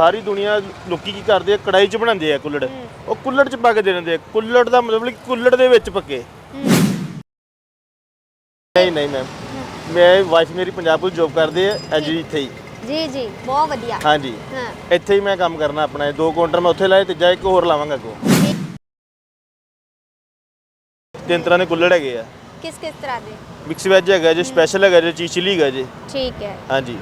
ਸਾਰੀ ਦੁਨੀਆ ਲੋਕੀ ਕੀ ਕਰਦੇ ਆ ਕੜਾਈ 'ਚ ਬਣਾਉਂਦੇ ਆ ਕੁੱਲੜ। ਉਹ ਕੁੱਲੜ 'ਚ ਪਾ ਕੇ ਦੇ ਦਿੰਦੇ ਆ। ਕੁੱਲੜ ਦਾ ਮਤਲਬ ਕਿ ਕੁੱਲੜ ਦੇ ਵਿੱਚ ਪੱਕੇ। ਨਹੀਂ ਨਹੀਂ ਮੈਮ ਮੈਂ ਵਾਈਫ ਮੇਰੀ ਪੰਜਾਬ ਪੁਲਿਸ ਜੋਬ ਕਰਦੇ ਆ ਐਜੀ ਇੱਥੇ ਹੀ। ਜੀ ਜੀ। ਬਹੁਤ ਵਧੀਆ। ਹਾਂਜੀ। ਹਾਂ। ਇੱਥੇ ਹੀ ਮੈਂ ਕੰਮ ਕਰਨਾ ਆਪਣਾ। ਇਹ ਦੋ ਕਾਊਂਟਰ ਮੈਂ ਉੱਥੇ ਲਾਏ ਤੇ ਜਾ ਇੱਕ ਹੋਰ ਲਾਵਾਂਗਾ ਅੱਗੋਂ। ਤਿੰਨ ਤਰ੍ਹਾਂ ਦੇ ਕੁੱਲੜ ਹੈਗੇ ਆ। ਕਿਸ ਕਿਸ ਤਰ੍ਹਾਂ ਦੇ? ਮਿਕਸ ਵੈਜ ਹੈਗਾ ਜੀ ਸਪੈਸ਼ਲ ਹੈਗਾ ਜੀ ਚੀਜ਼ ਚਿਲੀ ਹੈਗਾ ਜੀ। ਠੀਕ ਹੈ। ਹਾਂਜੀ।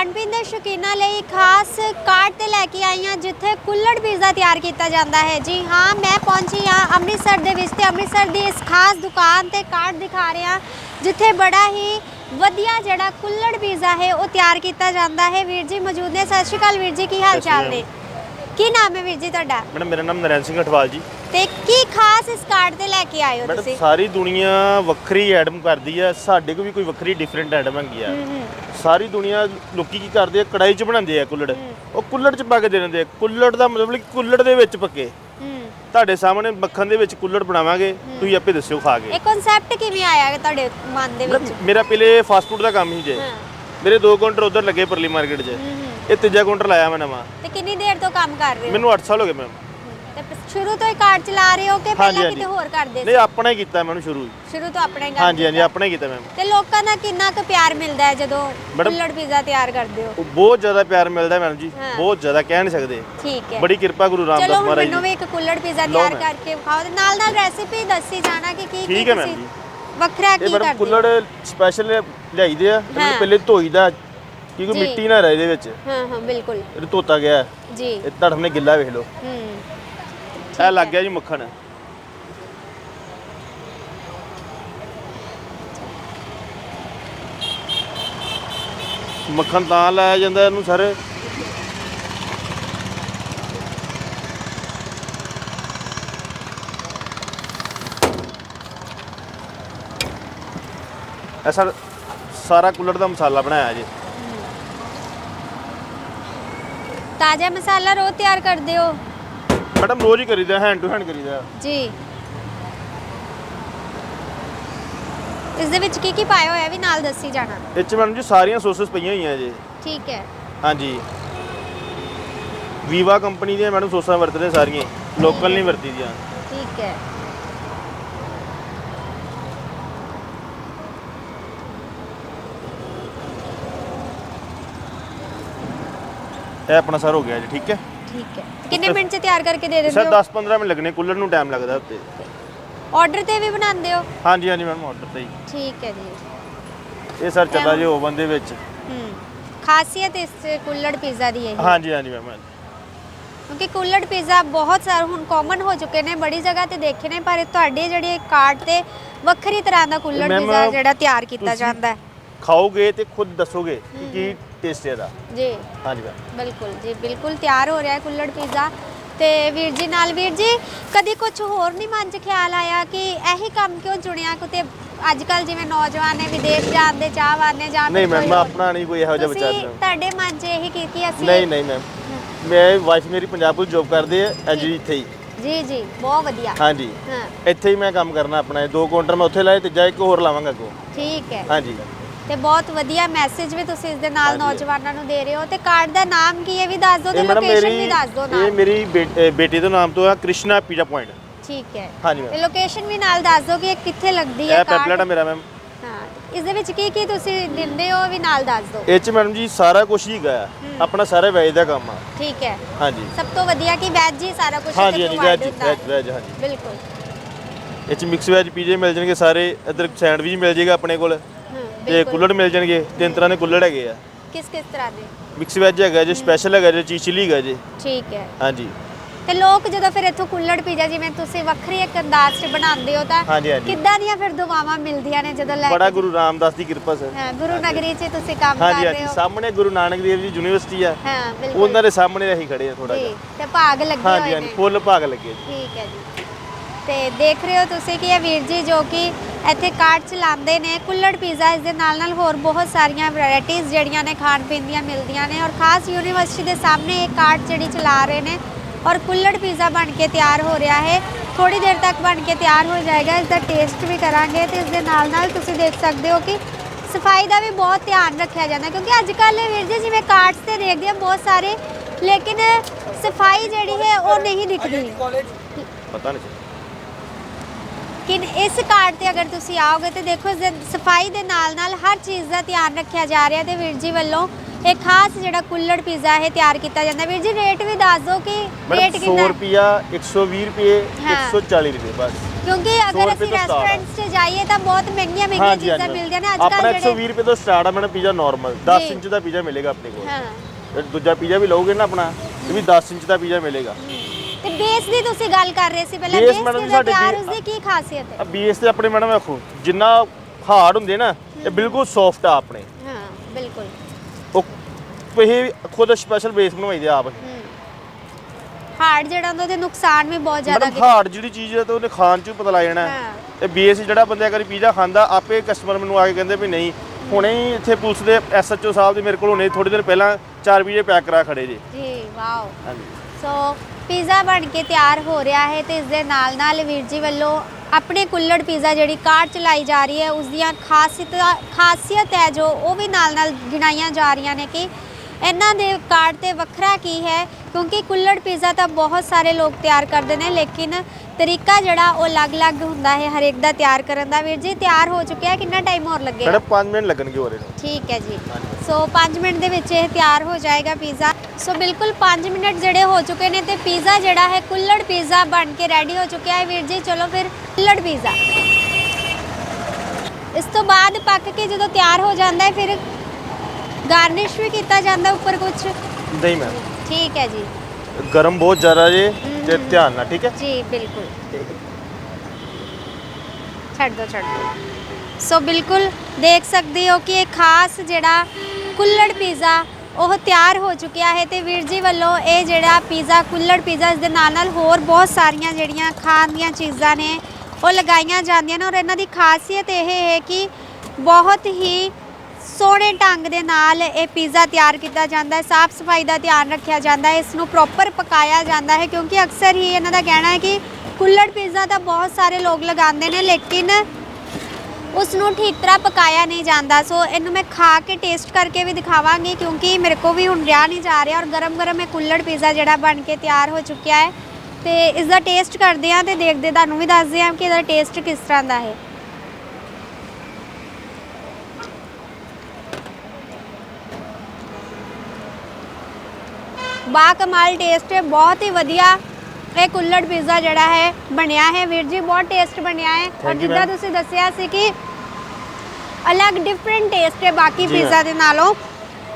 ਖਾਣ ਪੀਣ ਦੇ ਸ਼ੌਕੀਨਾਂ ਲਈ ਖਾਸ ਕਾਰਟ ਤੇ ਲੈ ਕੇ ਆਈ ਹਾਂ ਜਿੱਥੇ ਕੁੱਲੜ ਪੀਜ਼ਾ ਤਿਆਰ ਕੀਤਾ ਜਾਂਦਾ ਹੈ। ਜੀ ਹਾਂ, ਮੈਂ ਪਹੁੰਚੀ ਹਾਂ ਅੰਮ੍ਰਿਤਸਰ ਦੇ ਵਿੱਚ ਤੇ ਅੰਮ੍ਰਿਤਸਰ ਦੀ ਇਸ ਖਾਸ ਦੁਕਾਨ ਤੇ ਕਾਰਟ ਦਿਖਾ ਰਿਹਾ, ਜਿੱਥੇ ਬੜਾ ਹੀ ਵਧੀਆ ਜਿਹੜਾ ਕੁੱਲੜ ਪੀਜ਼ਾ ਹੈ, ਉਹ ਤਿਆਰ ਕੀਤਾ ਜਾਂਦਾ ਹੈ। ਵੀਰ ਜੀ ਮੌਜੂਦ ਨੇ। ਸਤਿ ਸ਼੍ਰੀ ਅਕਾਲ ਵੀਰ ਜੀ, ਕੀ ਹਾਲ ਚਾਲ ਨੇ? ਕੀ ਨਾਮ ਹੈ ਵੀਰ ਜੀ ਤੁਹਾਡਾ? ਮੈਡਮ ਮੇਰਾ ਨਾਮ ਨਰੈਣ ਸਿੰਘ ਅਠਵਾਲ ਜੀ। ਤੇ ਕੀ ਖਾਸ ਇਸ ਕਾਰਟ ਤੇ ਲੈ ਕੇ ਆਏ ਹੋ ਮੈਡਮ ਤੁਸੀਂ? ਸਾਰੀ ਦੁਨੀਆ ਵੱਖਰੀ ਐਟਮ ਕਰਦੀ ਆ ਸਾਡੇ ਕੋਲ ਵੀ ਕੋਈ ਵੱਖਰੀ ਡਿਫਰੈਂਟ ਐਟਮ ਹੈਗੀ ਆ। ਸਾਰੀ ਦੁਨੀਆ ਲੋਕੀ ਕੀ ਕਰਦੇ ਆ ਕੜਾਈ 'ਚ ਬਣਾਉਂਦੇ ਆ ਕੁੱਲੜ। ਉਹ ਕੁੱਲੜ 'ਚ ਪਾ ਕੇ ਦੇ ਦਿੰਦੇ ਆ। ਕੁੱਲੜ ਦਾ ਮਤਲਬ ਕਿ ਕੁੱਲੜ ਦੇ ਵਿੱਚ ਪੱਕੇ। ਤੁਹਾਡੇ ਸਾਹਮਣੇ ਮੱਖਣ ਦੇ ਵਿੱਚ ਕੁੱਲੜ ਬਣਾਵਾਂਗੇ ਤੁਸੀਂ ਆਪੇ ਦੱਸਿਓ ਖਾ ਕੇ। ਇਹ ਕਨਸੈਪਟ ਕਿਵੇਂ ਆਇਆ ਤੁਹਾਡੇ ਮਨ ਦੇ ਵਿੱਚ? ਮੇਰਾ ਪਹਿਲੇ ਫਾਸਟ ਫੂਡ ਦਾ ਕੰਮ ਹੀ ਜੇ। ਮੇਰੇ ਦੋ ਕਾਊਂਟਰ ਉਧਰ ਲੱਗੇ ਪਰਲੀ ਮਾਰਕੀਟ 'ਚ। ਇਹ ਤੀਜਾ ਕਾਊਂਟਰ ਲਾਇਆ ਮੈਂ ਨਵਾਂ ਤੇ ਕਿੰਨੀ ਦੇਰ ਤੋਂ ਕੰਮ ਕਰ ਰਹੇ ਹੋ ਮੈਨੂੰ 8 ਸਾਲ ਹੋ ਗਏ ਮੈਮ ਤੇ ਪ- ਸ਼ੁਰੂ ਤੋਂ ਹੀ ਕਾਰਡ ਚਲਾ ਰਹੇ ਹੋ ਕਿ ਪਹਿਲਾਂ। ਕਿਤੇ ਹੋਰ ਕਰਦੇ ਸੀ ਨਹੀਂ ਆਪਣਾ ਹੀ ਕੀਤਾ ਮੈਨੂੰ ਸ਼ੁਰੂ ਹੀ। ਸ਼ੁਰੂ ਤੋਂ ਆਪਣੇ ਕੰਮ ਹਾਂਜੀ ਹਾਂਜੀ ਆਪਣਾ ਹੀ ਕੀਤਾ ਮੈਮ ਤੇ ਲੋਕਾਂ ਦਾ ਕਿੰਨਾ ਕੁ ਪਿਆਰ ਮਿਲਦਾ ਹੈ ਜਦੋਂ ਮੈਡਮ- ਕੁੱਲੜ ਪੀਜ਼ਾ ਤਿਆਰ ਕਰਦੇ ਹੋ ਉਹ ਬਹੁਤ ਜ਼ਿਆਦਾ ਪਿਆਰ ਮਿਲਦਾ ਮੈਡਮ ਜੀ ਹਾਂ। ਬਹੁਤ ਜ਼ਿਆਦਾ ਕਹਿ ਨਹੀਂ ਸਕਦੇ ਠੀਕ ਹੈ ਬੜੀ ਕਿਰਪਾ ਗੁਰੂ ਚਲੋ ਰਾਮਦਾਸ ਹੁਣ ਮਹਾਰਾਜ ਮੈਨੂੰ ਵੀ ਇੱਕ ਕੁੱਲੜ ਪੀਜ਼ਾ ਲਓ ਤਿਆਰ ਮੈਮ। ਕਰਕੇ ਖਾਓ ਤੇ ਨਾਲ ਨਾਲ ਰੈਸਿਪੀ ਦੱਸੀ ਜਾਣਾ ਕਿ ਕੀ ਕੀ ਠੀਕ ਹੈ ਮੈਮ ਤੁਸੀਂ ਜੀ। ਵੱਖਰਾ ਇਹ ਕੀ ਮੈਡਮ ਕਰਦੇ ਕੁੱਲੜ ਹੋ ਸਪੈਸ਼ਲ ਲਿਆਈਦੇ ਆ ਤੇ ਹਾਂ। ਮੈਨੂੰ ਪਹਿਲੇ ਧੋਈਦਾ ਕਿਉਂਕਿ ਜੀ। ਮਿੱਟੀ ਨਾ ਰਹੇ ਇਹਦੇ ਵਿੱਚ। ਹਾਂ ਹਾਂ ਬਿਲਕੁਲ। ਇਹ ਧੋਤਾ ਗਿਆ। ਹੈ। ਜੀ। ਇਹ ਤੁਹਾਡੇ ਨੇ ਗਿੱਲਾ ਵੇਖ ਲਓ। ਹੂੰ। ਇਹ ਲੱਗ ਗਿਆ ਜੀ ਮੱਖਣ। ਮੱਖਣ ਤਾਂ ਲਾਇਆ ਜਾਂਦਾ ਇਹਨੂੰ ਸਰ। ਇਹ ਸਰ ਸਾਰਾ ਕੁੱਲੜ ਦਾ ਮਸਾਲਾ ਬਣਾਇਆ ਜੀ। ਤਾਜ਼ਾ ਮਸਾਲਾ ਰੋ ਤਿਆਰ ਕਰਦੇ ਹੋ? ਮੈਡਮ ਰੋਜ਼ ਹੀ ਕਰੀਦਾ ਹੈਂਡ ਟੂ ਹੈਂਡ ਕਰੀਦਾ। ਜੀ। ਇਸ ਦੇ ਵਿੱਚ ਕੀ ਕੀ ਪਾਇਆ ਹੋਇਆ ਵੀ ਨਾਲ ਦੱਸੀ ਜਾਣਾ? ਇਹ ਚ ਮੈਡਮ ਜੀ ਸਾਰੀਆਂ ਸੋਸਸ ਪਈਆਂ ਹੋਈਆਂ ਜੀ। ਠੀਕ ਹੈ। ਹਾਂਜੀ। ਵੀਵਾ ਕੰਪਨੀ ਦੀਆਂ ਮੈਡਮ ਸੋਸਾਂ ਵਰਤਦੇ ਸਾਰੀਆਂ ਲੋਕਲ ਨਹੀਂ ਵਰਤੀ ਦੀਆਂ ਠੀਕ ਹੈ। ਇਹ ਆਪਣਾ ਸਰ ਹੋ ਗਿਆ ਜੀ ਠੀਕ ਹੈ? ਠੀਕ ਹੈ। ਕਿੰਨੇ ਮਿੰਟ ਚ ਤਿਆਰ ਕਰਕੇ ਦੇ ਦਿੰਦੇ ਸਰ ਹੋ? 10-15 ਮਿੰਟ ਲੱਗਣੇ ਕੂਲਰ ਨੂੰ ਟਾਈਮ ਲੱਗਦਾ ਉੱਤੇ। ਆਰਡਰ ਤੇ ਵੀ ਬਣਾਉਂਦੇ ਹੋ? ਹਾਂਜੀ ਹਾਂਜੀ ਮੈਡਮ ਆਰਡਰ ਤੇ ਹੀ। ਠੀਕ ਹੈ ਜੀ। ਇਹ ਸਰ ਚੱਲਦਾ ਜੀ ਓਵਨ ਦੇ ਵਿੱਚ। ਹੂੰ। ਖਾਸੀਅਤ ਇਸ ਕੁੱਲੜ ਪੀਜ਼ਾ ਦੀ ਹੈ ਹਾਂਜੀ ਹਾਂਜੀ ਮੈਮ ਕਿਉਂਕਿ ਕੁੱਲੜ ਪੀਜ਼ਾ ਬਹੁਤ ਸਾਰੇ ਹੁਣ ਕਾਮਨ ਹੋ ਚੁੱਕੇ ਨੇ ਬੜੀ ਜਗ੍ਹਾ ਤੇ ਦੇਖੇ ਨੇ ਪਰ ਇਹ ਤੁਹਾਡੇ ਜਿਹੜੇ ਕਾਰਟ ਤੇ ਵੱਖਰੀ ਤਰ੍ਹਾਂ ਦਾ ਕੁੱਲੜ Ma'am, ਪੀਜ਼ਾ ਜਿਹੜਾ ਤਿਆਰ ਕੀਤਾ ਤੁਸੀਂ- ਜਾਂਦਾ ਹੈ। ਖਾਓਗੇ ਤੇ ਖੁਦ ਦੱਸੋਗੇ ਕਿ ਕੀ ਟੇਸਟ ਹੈ ਇਹਦਾ। ਜੀ। ਹਾਂਜੀ ਮੈਮ ਬਿਲਕੁਲ ਜੀ ਬਿਲਕੁਲ ਤਿਆਰ ਹੋ ਰਿਹਾ ਹੈ ਕੁੱਲੜ ਪੀਜ਼ਾ। ਤੇ ਵੀਰ ਜੀ ਨਾਲ ਵੀਰ ਜੀ ਕਦੀ ਕੁਝ ਹੋਰ ਨਹੀਂ ਮਨ 'ਚ ਖਿਆਲ ਆਇਆ ਕਿ ਇਹੀ ਕੰਮ ਕਿਉਂ ਚੁਣਿਆ? ਕਿਤੇ ਅੱਜ ਕੱਲ ਜਿਵੇਂ ਨੌਜਵਾਨ ਨੇ ਵਿਦੇਸ਼ ਜਾਣ ਦੇ ਚਾਹਵਾਨ ਨੇ ਜਾਂ ਨਹੀਂ ਮੈਮ ਮੈਂ। ਆਪਣਾ ਨਹੀਂ ਕੋਈ ਇਹੋ ਜਿਹਾ ਵਿਚਾਰ ਤੁਸੀਂ ਤੁਹਾਡੇ ਮਨ 'ਚ ਇਹੀ ਕੀ ਕਿ ਅਸੀਂ ਨਹੀਂ ਨਹੀਂ ਮੈਮ ਮੈਂ ਵਾਈਫ ਮੇਰੀ ਪੰਜਾਬ ਪੁਲਿਸ ਜੋਬ ਕਰਦੇ ਆ ਐਜੀ ਇੱਥੇ ਹੀ। ਜੀ ਜੀ ਬਹੁਤ ਵਧੀਆ। ਹਾਂਜੀ। ਹਾਂ। ਇੱਥੇ ਹੀ ਮੈਂ ਕੰਮ ਕਰਨਾ ਆਪਣਾ ਦੋ ਕਾਊਂਟਰ ਮੈਂ ਉੱਥੇ ਲਾਏ ਤੇ ਜਾ ਇੱਕ ਹੋਰ ਲਾਵਾਂਗਾ ਅੱਗੋਂ। ਠੀਕ ਹੈ। ਹਾਂਜੀ। ਤੇ ਬਹੁਤ ਵਧੀਆ ਮੈਸੇਜ ਵੀ ਤੁਸੀਂ ਇਸ ਦੇ ਨਾਲ। ਨੌਜਵਾਨਾਂ ਨੂੰ ਦੇ ਰਹੇ ਹੋ। ਤੇ ਕਾਰਡ ਦਾ ਨਾਮ ਕੀ ਹੈ? ਵੀ ਦੱਸ ਦਿਓ ਤੇ ਇਹ ਲੋਕੇਸ਼ਨ ਮੇਰੀ ਵੀ ਦੱਸ ਦਿਓ ਇਹ ਨਾਲ। ਮੇਰੀ ਬੇ- ਅਹ ਬੇਟੀ ਦੇ ਨਾਮ ਤੋਂ ਆ ਕ੍ਰਿਸ਼ਨਾ ਪੀਜ਼ਾ ਪੁਆਇੰਟ। ਠੀਕ ਹੈ। ਹਾਂਜੀ ਤੇ ਮੈਮ ਲੋਕੇਸ਼ਨ ਵੀ ਨਾਲ ਦੱਸ ਦਿਓ ਕਿ ਇਹ ਕਿੱਥੇ ਲੱਗਦੀ ਹੈ ਇਹ ਪੈਪਲੇਟ ਕਾਰਡ ਮੇਰਾ ਮੈਮ। ਹਾਂ ਇਸ ਦੇ ਵਿੱਚ ਕੀ ਕੀ ਤੁਸੀਂ ਦਿੰਦੇ ਹੋ ਵੀ ਨਾਲ ਦੱਸ ਦਿਓ? ਇਹ ਚ ਮੈਡਮ ਜੀ ਸਾਰਾ ਕੁਝ ਹੀ ਹੈਗਾ। ਆ। ਆਪਣਾ ਸਾਰਾ ਵੈਜ ਦਾ ਕੰਮ ਆ। ਠੀਕ ਹੈ। ਹਾਂਜੀ। ਸਭ ਤੋਂ ਵਧੀਆ ਕਿ ਵੈਜ ਹੀ ਸਾਰਾ ਕੁਝ ਹਾਂਜੀ ਹਾਂਜੀ ਵੈਜ ਵੈਜ ਵੈਜ ਹਾਂਜੀ। ਬਿਲਕੁਲ। ਇਹ ਚ ਮਿਕਸ ਵੈਜ ਪੀਜ਼ੇ ਮਿਲ ਜਾਣਗੇ ਸਾਰੇ। ਇੱਧਰ ਸੈਂਡਵਿਚ ਮਿਲ ਜਾਏਗਾ ਆਪਣੇ ਕੋਲ। ਹਾਂ ਤੇ ਕੁੱਲੜ ਮਿਲ ਜਾਣਗੇ ਤਿੰਨ ਤਰ੍ਹਾਂ ਦੇ ਕੁੱਲੜ ਹੈਗੇ ਆ। ਕਿਸ ਕਿਸ ਤਰ੍ਹਾਂ ਦੇ? ਮਿਕਸ ਵੈਜ ਹੈਗਾ ਜੀ ਸਪੈਸ਼ਲ ਹੈਗਾ ਜੀ ਚੀਜ਼ ਚਿਲੀ ਹੈਗਾ ਜੀ। ਠੀਕ ਹੈ। ਹਾਂਜੀ। ਤੇ ਲੋਕ ਜਦੋਂ ਫਿਰ ਇੱਥੋਂ ਕੁੱਲੜ ਪੀਜ਼ਾ ਜਿਵੇਂ ਤੁਸੀਂ ਵੱਖਰੀ ਇੱਕ ਅੰਦਾਜ਼ 'ਚ ਬਣਾਉਂਦੇ ਹੋ ਤਾਂ ਹਾਂਜੀ ਹਾਂਜੀ। ਕਿੱਦਾਂ ਦੀਆਂ ਫਿਰ ਦੁਆਵਾਂ ਮਿਲਦੀਆਂ ਨੇ ਜਦੋਂ ਲੈ ਬੜਾ ਕੇ ਗੁਰੂ ਰਾਮਦਾਸ ਦੀ ਕਿਰਪਾ ਸਰ। ਹਾਂ ਗੁਰੂ ਨਗਰੀ 'ਚ ਤੁਸੀਂ ਕੰਮ ਹਾਂਜੀ ਕਰ ਰਹੇ ਹਾਂਜੀ। ਹੋ। ਸਾਹਮਣੇ ਗੁਰੂ ਨਾਨਕ ਦੇਵ ਜੀ ਯੂਨੀਵਰਸਿਟੀ ਆ। ਹਾਂ ਬਿਲਕੁਲ। ਉਹਨਾਂ ਦੇ ਸਾਹਮਣੇ ਅਸੀਂ ਖੜੇ ਆ ਥੋੜਾ ਜੀ ਜਿਹਾ। ਤੇ ਭਾਗ ਲੱਗੇ ਹਾਂਜੀ ਹੋਏ ਹਾਂਜੀ। ਨੇ। ਫੁੱਲ ਭਾਗ ਲੱਗੇ। ਜੀ ਠੀਕ ਹੈ ਜੀ। ਤੇ ਦੇਖ ਰਹੇ ਹੋ ਤੁਸੀਂ ਕਿ ਇਹ ਵੀਰ ਜੀ ਜੋ ਕਿ ਇੱਥੇ ਕਾਰਟ ਚਲਾਉਂਦੇ ਨੇ ਕੁੱਲੜ ਪੀਜ਼ਾ ਇਸ ਦੇ ਨਾਲ ਨਾਲ ਹੋਰ ਬਹੁਤ ਸਾਰੀਆਂ ਵੈਰਾਈਟੀਆਂ ਜਿਹੜੀਆਂ ਨੇ ਖਾਣ ਪੀਣ ਦੀਆਂ ਮਿਲਦੀਆਂ ਨੇ ਔਰ ਖਾਸ ਯੂਨੀਵਰਸਿਟੀ ਦੇ ਸਾਹਮਣੇ ਇਹ ਕਾਰਟ ਜਿਹੜੀ ਚਲਾ ਰਹੇ ਨੇ ਔਰ ਕੁੱਲੜ ਪੀਜ਼ਾ ਬਣ ਕੇ ਤਿਆਰ ਹੋ ਰਿਹਾ ਹੈ। ਥੋੜੀ ਦੇਰ ਤੱਕ ਬਣ ਕੇ ਤਿਆਰ ਹੋ ਜਾਏਗਾ ਇਸ ਦਾ ਟੇਸਟ ਵੀ ਕਰਾਂਗੇ ਤੇ ਇਸ ਦੇ ਨਾਲ ਨਾਲ ਤੁਸੀਂ ਦੇਖ ਸਕਦੇ ਹੋ ਕਿ ਸਫ਼ਾਈ ਦਾ ਵੀ ਬਹੁਤ ਧਿਆਨ ਰੱਖਿਆ ਜਾਂਦਾ ਕਿਉਂਕਿ ਅੱਜ ਕੱਲ੍ਹ ਵੀਰ ਜੀ ਜਿਵੇਂ ਕਾਰਟਸ ਤੇ ਦੇਖਦੇ ਆ ਬਹੁਤ ਸਾਰੇ ਲੇਕਿਨ ਸਫ਼ਾਈ ਜਿਹੜੀ ਹੈ ਉਹ ਨਹੀਂ ਦਿਖਦੀ। ਪਤਾ ਨਹੀਂ ਕਿ ਇਸ ਕਾਰਡ ਤੇ ਅਗਰ ਤੁਸੀਂ ਆਓਗੇ ਤੇ ਦੇਖੋ ਸਫ਼ਾਈ ਦੇ ਨਾਲ ਨਾਲ ਹਰ ਚੀਜ਼ ਦਾ ਧਿਆਨ ਰੱਖਿਆ ਜਾ ਰਿਹਾ ਤੇ ਵੀਰ ਜੀ ਵੱਲੋਂ ਇੱਕ ਖਾਸ ਜਿਹੜਾ ਕੁੱਲੜ ਪੀਜ਼ਾ ਹੈ ਤਿਆਰ ਕੀਤਾ ਜਾਂਦਾ। ਵੀਰ ਜੀ ਰੇਟ ਵੀ ਦੱਸ ਦਿਓ ਕਿ ਰੇਟ 100 ਕਿੰਨਾ? ਹੈ? ਰੁਪਿਆ 120 ਰੁਪਏ ਹਾਂ। 140 ਰੁਪਏ ਬਸ। ਕਿਉਂਕਿ ਅਗਰ ਅਸੀਂ। ਰੈਸਟੋਰੈਂਟਸ 'ਚ ਜਾਈਏ ਤਾਂ ਬਹੁਤ ਮਹਿੰਗੀਆਂ ਮਹਿੰਗੀਆਂ ਚੀਜ਼ਾਂ ਮਿਲਦੀਆਂ ਨੇ। ਅੱਜ ਆਪਣਾ ਕੱਲ੍ਹ 120 ਜਿਹੜੇ ਰੁਪਏ ਤੋਂ ਸਟਾਰਟ ਆ ਮੈਡਮ ਪੀਜ਼ਾ ਨਾਰਮਲ 10 ਜੀ। ਇੰਚ ਦਾ ਪੀਜ਼ਾ ਮਿਲੇਗਾ ਆਪਣੇ ਕੋਲ। ਹਾਂ। ਦੂਜਾ ਪੀਜ਼ਾ ਵੀ ਲਓਗੇ ਨਾ ਆਪਣਾ ਇਹ ਵੀ 10 ਇੰਚ ਦਾ ਪੀਜ਼ਾ ਮਿਲੇਗਾ। ਤੇ ਬੇਸ ਦੀ ਤੁਸੀਂ ਗੱਲ ਕਰ ਰਹੇ ਸੀ ਪਹਿਲਾਂ ਬੇਸ madam ਕਿਹਦਾ ਸਾਡੇ ਤਿਆਰ ਬੇ- ਉਸਦੀ ਕੀ ਖਾਸੀਅਤ ਹੈ? ਬੀਐਸ ਤੇ ਆਪਣੇ ਮੈਡਮ ਵੇਖੋ ਜਿੰਨਾ ਹਾਰਡ ਹੁੰਦੇ ਨਾ ਇਹ ਬਿਲਕੁਲ ਸੌਫਟ ਆ ਆਪਣੇ। ਹਾਂ ਬਿਲਕੁਲ। ਉਹ ਇਹ ਖੁਦ ਸਪੈਸ਼ਲ ਬੇਸ ਬਣਵਾਈ ਦੇ ਆਪ। ਹਾਰਡ ਜਿਹੜਾ ਹੁੰਦਾ ਉਹਦੇ ਨੁਕਸਾਨ ਵੀ ਬਹੁਤ ਜ਼ਿਆਦਾ ਮੈਡਮ ਹਾਰਡ ਜਿਹੜੀ ਚੀਜ਼ ਹੈ ਤਾਂ ਉਹਨੇ ਖਾਣ ਚ ਵੀ ਪਤਾ ਲੱਗ ਜਾਣਾ। ਹੈ। ਹਾਂ। ਇਹ ਬੇਸ ਜਿਹੜਾ ਬੰਦਾ ਕਰੀ ਪੀਜ਼ਾ ਖਾਂਦਾ ਆਪੇ ਕਸਟਮਰ ਮੈਨੂੰ ਆ ਕੇ ਕਹਿੰਦੇ ਵੀ ਨਹੀਂ ਹੁਣੇ ਹੀ ਇੱਥੇ ਪੁਲਿਸ ਦੇ ਐਸਐਚਓ ਸਾਹਿਬ ਦੇ ਮੇਰੇ ਕੋਲ ਹੁਣੇ ਥੋੜੀ ਦਿਨ ਪਹਿਲਾਂ ਚਾਰ ਪੀਜ਼ੇ ਪੈਕ ਕਰਾ ਖੜੇ ਜੀ। ਜੀ ਵਾਓ। ਹਾਂਜੀ। ਸੋ ਪੀਜ਼ਾ ਬਣ ਕੇ ਤਿਆਰ ਹੋ ਰਿਹਾ ਹੈ ਤੇ ਇਸ ਦੇ ਨਾਲ ਨਾਲ ਵੀਰ ਜੀ ਵੱਲੋਂ ਆਪਣੇ ਕੁੱਲੜ ਪੀਜ਼ਾ ਜਿਹੜੀ ਕਾਰ ਚਲਾਈ ਜਾ ਰਹੀ ਹੈ, ਉਸ ਦੀਆਂ ਖਾਸੀਅਤ ਖਾਸੀਅਤ ਹੈ ਜੋ ਉਹ ਵੀ ਨਾਲ ਨਾਲ ਗਿਣਾਈਆਂ ਜਾ ਰਹੀਆਂ ਨੇ ਕਿ ਇਹਨਾਂ ਦੇ ਕਾਰਡ ਤੇ ਵੱਖਰਾ ਕੀ ਹੈ? ਕਿਉਂਕਿ ਕੁੱਲੜ ਪੀਜ਼ਾ ਤਾਂ ਬਹੁਤ ਸਾਰੇ ਲੋਕ ਤਿਆਰ ਕਰਦੇ ਨੇ ਲੇਕਿਨ ਤਰੀਕਾ ਜਿਹੜਾ ਉਹ ਅਲੱਗ-ਅਲੱਗ ਹੁੰਦਾ ਹੈ ਹਰ ਇੱਕ ਦਾ ਤਿਆਰ ਕਰਨ ਦਾ। ਵੀਰ ਜੀ ਤਿਆਰ ਹੋ ਚੁੱਕਿਆ ਕਿੰਨਾ ਟਾਈਮ ਹੋਰ ਲੱਗੇਗਾ ਮੈਡਮ 5 ਮਿੰਟ ਲੱਗਣਗੇ ਹੋਰ ਇਹਨੂੰ ਠੀਕ ਹੈ ਜੀ। ਸੋ 5 ਮਿੰਟ ਦੇ ਵਿੱਚ ਇਹ ਤਿਆਰ ਹੋ ਜਾਏਗਾ ਪੀਜ਼ਾ। ਸੋ ਬਿਲਕੁਲ 5 ਮਿੰਟ ਜਿਹੜੇ ਹੋ ਚੁੱਕੇ ਨੇ ਤੇ ਪੀਜ਼ਾ ਜਿਹੜਾ ਹੈ ਕੁੱਲੜ ਪੀਜ਼ਾ ਬਣ ਕੇ ਰੈਡੀ ਹੋ ਚੁੱਕਿਆ ਹੈ। ਵੀਰ ਜੀ ਚਲੋ ਫਿਰ ਕੁੱਲੜ ਪੀਜ਼ਾ। ਇਸ ਤੋਂ ਬਾਅਦ ਪੱਕ ਕੇ ਜਦੋਂ ਤਿਆਰ ਹੋ ਜਾਂਦਾ ਹੈ ਫਿਰ ਗਾਰਨਿਸ਼ ਵੀ ਕੀਤਾ ਜਾਂਦਾ ਉੱਪਰ ਕੁਝ ਨਹੀਂ ਮੈਮ ਠੀਕ ਹੈ ਜੀ। ਗਰਮ ਬਹੁਤ ਜ਼ਿਆਦਾ ਜੇ ਤੇ ਧਿਆਨ ਨਾਲ ਠੀਕ ਹੈ? ਜੀ ਬਿਲਕੁਲ। ਛੱਡ ਦੋ ਛੱਡ ਦੋ। ਸੋ ਬਿਲਕੁਲ ਦੇਖ ਸਕਦੇ ਹੋ ਕਿ ਇਹ ਖਾਸ ਜਿਹੜਾ ਕੁੱਲੜ ਪੀਜ਼ਾ ਉਹ ਤਿਆਰ ਹੋ ਚੁੱਕਿਆ ਹੈ ਤੇ ਵੀਰ ਜੀ ਵੱਲੋਂ ਇਹ ਜਿਹੜਾ ਪੀਜ਼ਾ ਕੁੱਲੜ ਪੀਜ਼ਾ ਇਸ ਦੇ ਨਾਲ ਨਾਲ ਹੋਰ ਬਹੁਤ ਸਾਰੀਆਂ ਜਿਹੜੀਆਂ ਖਾਣ ਦੀਆਂ ਚੀਜ਼ਾਂ ਨੇ ਉਹ ਲਗਾਈਆਂ ਜਾਂਦੀਆਂ ਨੇ ਔਰ ਇਹਨਾਂ ਦੀ ਖਾਸੀਅਤ ਇਹ ਹੈ ਕਿ ਬਹੁਤ ਹੀ ਸੋਹਣੇ ਢੰਗ ਦੇ ਨਾਲ ਇਹ ਪੀਜ਼ਾ ਤਿਆਰ ਕੀਤਾ ਜਾਂਦਾ ਹੈ, ਸਾਫ਼ ਸਫ਼ਾਈ ਦਾ ਧਿਆਨ ਰੱਖਿਆ ਜਾਂਦਾ ਹੈ, ਇਸ ਨੂੰ ਪ੍ਰੋਪਰ ਪਕਾਇਆ ਜਾਂਦਾ ਹੈ, ਕਿਉਂਕਿ ਅਕਸਰ ਹੀ ਇਹਨਾਂ ਦਾ ਕਹਿਣਾ ਹੈ ਕਿ ਕੁੱਲੜ ਪੀਜ਼ਾ ਤਾਂ ਬਹੁਤ ਸਾਰੇ ਲੋਕ ਲਗਾਉਂਦੇ ਨੇ, ਲੇਕਿਨ ਉਸ ਨੂੰ ਠੀਕ ਤਰ੍ਹਾਂ ਪਕਾਇਆ ਨਹੀਂ ਜਾਂਦਾ। ਸੋ ਇਹਨੂੰ ਮੈਂ ਖਾ ਕੇ ਟੇਸਟ ਕਰਕੇ ਵੀ ਦਿਖਾਵਾਂਗੀ, ਕਿਉਂਕਿ ਮੇਰੇ ਕੋ ਵੀ ਹੁਣ ਰਿਆ ਨਹੀਂ ਜਾ ਰਿਹਾ ਔਰ ਗਰਮ ਗਰਮ ਇਹ ਕੁੱਲੜ ਪੀਜ਼ਾ ਜਿਹੜਾ ਬਣ ਕੇ ਤਿਆਰ ਹੋ ਚੁੱਕਿਆ ਹੈ। ਤੇ ਇਸ ਦਾ ਟੇਸਟ ਕਰਦੇ ਹਾਂ ਤੇ ਦੇਖਦੇ, ਤੁਹਾਨੂੰ ਵੀ ਦੱਸਦੇ ਹਾਂ ਕਿ ਇਹਦਾ ਟੇਸਟ ਕਿਸ ਤਰ੍ਹਾਂ ਦਾ ਹੈ। ਬਾ ਕਮਾਲ ਟੇਸਟ ਹੈ ਬਹੁਤ ਹੀ ਵਧੀਆ। ਇਹ ਕੁੱਲੜ ਪੀਜ਼ਾ ਜਿਹੜਾ ਹੈ ਬਣਿਆ ਹੈ ਵੀਰ ਜੀ ਬਹੁਤ ਟੇਸਟ ਬਣਿਆ ਹੈ। ਔਰ Thank you, ਜਿੱਦਾਂ ma'am. ਤੁਸੀਂ ਦੱਸਿਆ ਸੀ ਕਿ ਅਲੱਗ ਡਿਫਰੈਂਟ ਟੇਸਟ ਹੈ ਬਾਕੀ ਜੀ, ਪੀਜ਼ਾ ਦੇ ਨਾਲੋਂ।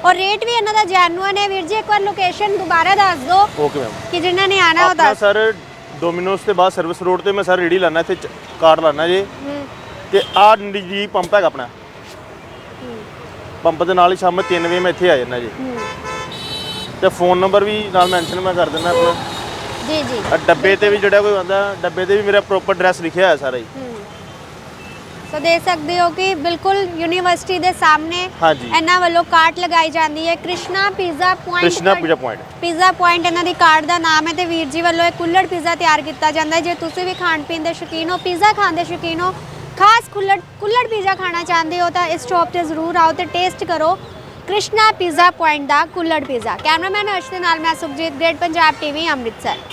ਔਰ ਰੇਟ ਵੀ ਇਹਨਾਂ ਦਾ ਜੈਨੂਅਨ ਹੈ ਵੀਰ ਜੀ ਇੱਕ ਵਾਰ ਲੋਕੇਸ਼ਨ ਦੁਬਾਰਾ ਦੱਸ ਦਿਓ ਓਕੇ ਮੈਮ ਕਿ ਜਿਨ੍ਹਾਂ ਨੇ ਆਣਾ ਉਹ ਆਪਣਾ ਦੱਸ ਸਰ ਡੋਮਿਨੋਸ ਤੇ ਬਾਅਦ ਸਰਵਿਸ ਰੋਡ ਤੇ ਮੈਂ ਸਰ ਰੇੜੀ ਲਾਣਾ ਇੱਥੇ ਚ- ਕਾਰਡ ਲਾਣਾ ਜੀ। ਹੂੰ, ਤੇ ਆਹ ਨਿੱਜੀ ਪੰਪ ਹੈਗਾ ਆਪਣਾ ਪੰਪ ਦੇ ਨਾਲ ਹੀ ਸ਼ਾਮ 3 ਵਜੇ ਮੈਂ ਇੱਥੇ ਆ ਜਾਣਾ ਜੀ। ਹੂੰ। ਤੇ ਫੋਨ ਨੰਬਰ ਵੀ ਨਾਲ ਮੈਂਸ਼ਨ ਮੈਂ ਕਰ ਦਿੰਦਾ ਆਪਣਾ। ਜੀ ਜੀ। ਆਹ ਡੱਬੇ ਤੇ ਵੀ ਜਿਹੜਾ ਕੋਈ ਆਉਂਦਾ ਡੱਬੇ ਤੇ ਵੀ ਮੇਰਾ ਪ੍ਰੋਪਰ ਐਡਰੈਸ ਲਿਖਿਆ ਹੋਇਆ ਸਾਰਾ ਹੀ। ਸੋ ਦੇਖ ਸਕਦੇ ਹੋ ਕਿ ਬਿਲਕੁਲ ਯੂਨੀਵਰਸਿਟੀ ਦੇ ਸਾਹਮਣੇ ਹਾਂਜੀ। ਇਹਨਾਂ ਵੱਲੋਂ ਕਾਰਟ ਲਗਾਈ ਜਾਂਦੀ ਹੈ। Krishna pizza point Krishna pizza point pizza point ਇਹਨਾਂ ਦੀ ਕਾਰਡ ਦਾ ਨਾਮ ਹੈ ਤੇ ਵੀਰ ਜੀ ਵੱਲੋਂ ਇਹ ਕੁੱਲੜ ਪੀਜ਼ਾ ਤਿਆਰ ਕੀਤਾ ਜਾਂਦਾ ਹੈ। ਜੇ ਤੁਸੀਂ ਵੀ ਖਾਣ ਪੀਣ ਦੇ ਸ਼ੌਕੀਨ ਹੋ ਪੀਜ਼ਾ ਖਾਣ ਦੇ ਸ਼ੌਕੀਨ ਹੋ ਖਾਸ ਕੁੱਲੜ ਕੁੱਲੜ ਪੀਜ਼ਾ ਖਾਣਾ ਚਾਹੁੰਦੇ ਹੋ ਤਾਂ ਇਸ ਸ਼ਾਪ ਤੇ ਜ਼ਰੂਰ ਆਓ ਤੇ ਟੇਸਟ ਕਰੋ। ਕ੍ਰਿਸ਼ਨਾ ਪੀਜ਼ਾ ਪੁਆਇੰਟ ਦਾ ਕੁੱਲੜ ਪੀਜ਼ਾ। ਕੈਮਰਾਮੈਨ ਅਰਸ਼ ਦੇ ਨਾਲ ਮੈਂ ਸੁਖਜੀਤ, ਗ੍ਰੇਟ ਪੰਜਾਬ ਟੀਵੀ, ਅੰਮ੍ਰਿਤਸਰ।